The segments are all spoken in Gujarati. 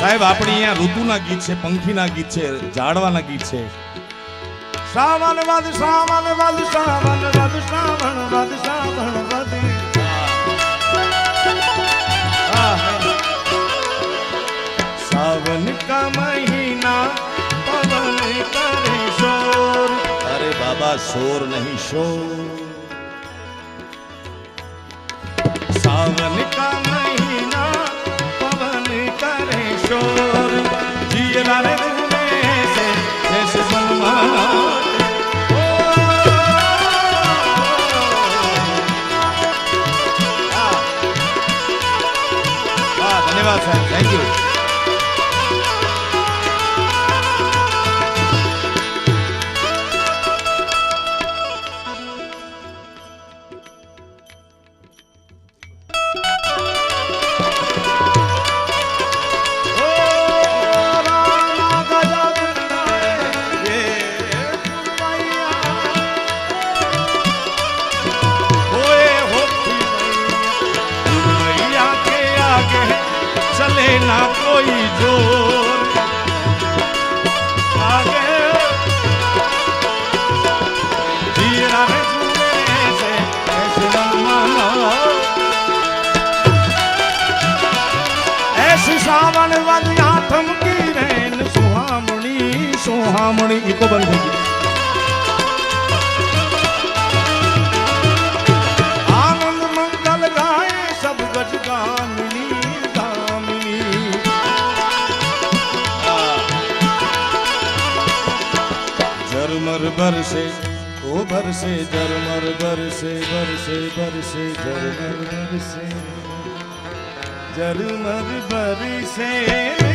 સાહેબ આપણી અહીંયા ઋતુના ગીત છે પંખીના ગીત છે ઝાડવાના ગીત છે. શ્રાવણ વદ શ્રાવણ વદ શ્રાવણ વદ શ્રાવણ સાવન કા મહિના પવન કરે શોર. અરે બાબા શોર નહીં શોર. સાવન કા ધન્યવાદ સાહેબ થેન્ક યુ સોનામણી ઇકો બંધ થઈ ગયું. ઝરમર ભરશે ઓ ભરશે ઝરમર ભરશે ભરશે ભરશે ઝરમર ભરશે ઝરમર ભરશે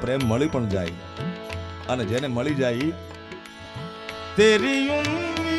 પ્રેમ મળી પણ જાય. અને જેને મળી જાય તેરી तेरी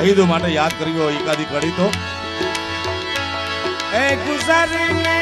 શહીદો માટે યાદ કર્યો એકાદી કડી તો. એ ગુજરને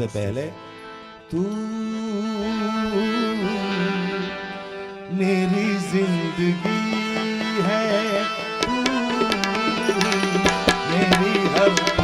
सबसे पहले तू मेरी ज़िंदगी है तू मेरी हर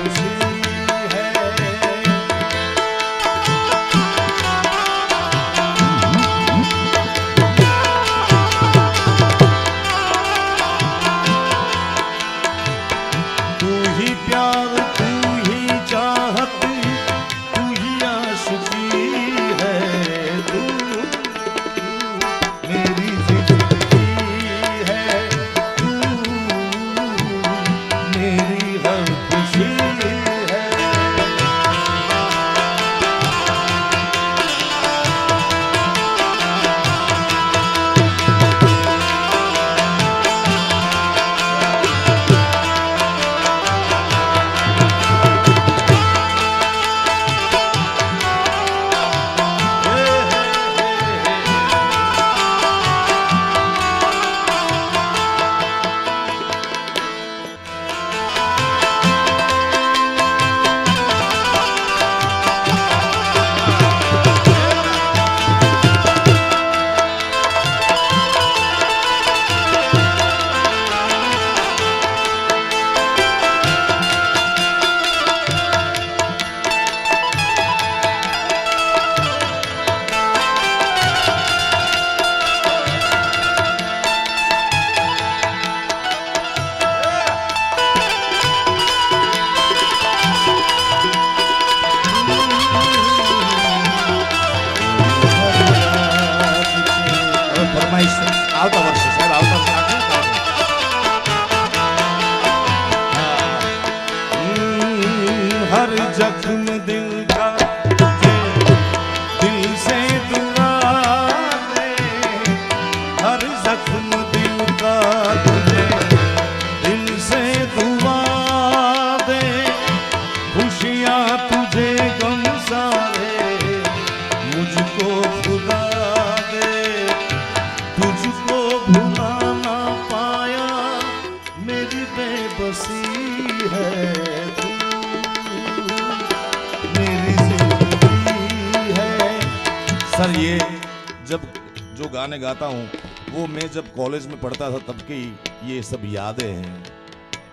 गाने गाता हूँ, वो मैं जब कॉलेज में पढ़ता था तब की ये सब यादें हैं।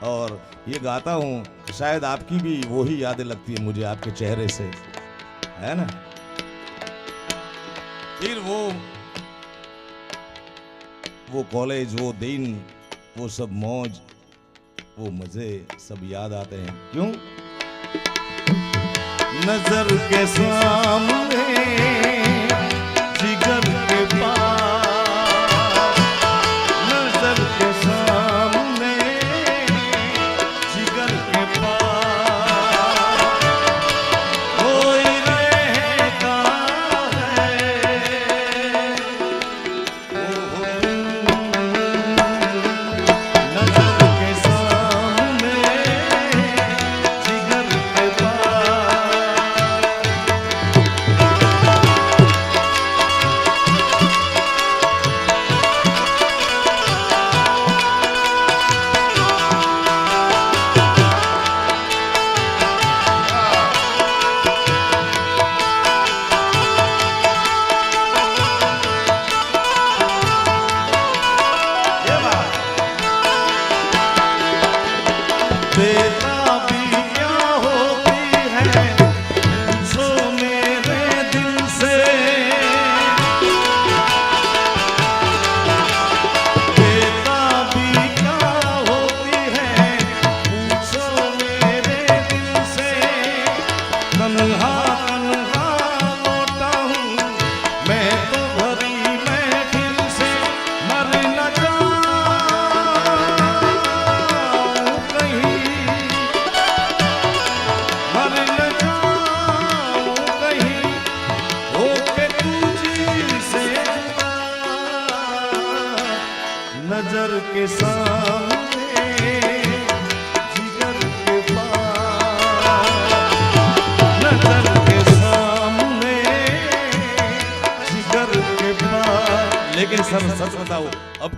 और ये गाता हूँ, शायद आपकी भी वही यादें लगती है मुझे आपके चेहरे से, है ना? फिर वो वो कॉलेज वो दिन, वो सब मौज, वो मज़े सब याद आते हैं। क्यों? नज़र के सामने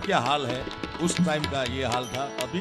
क्या हाल है उस टाइम का ये हाल था अभी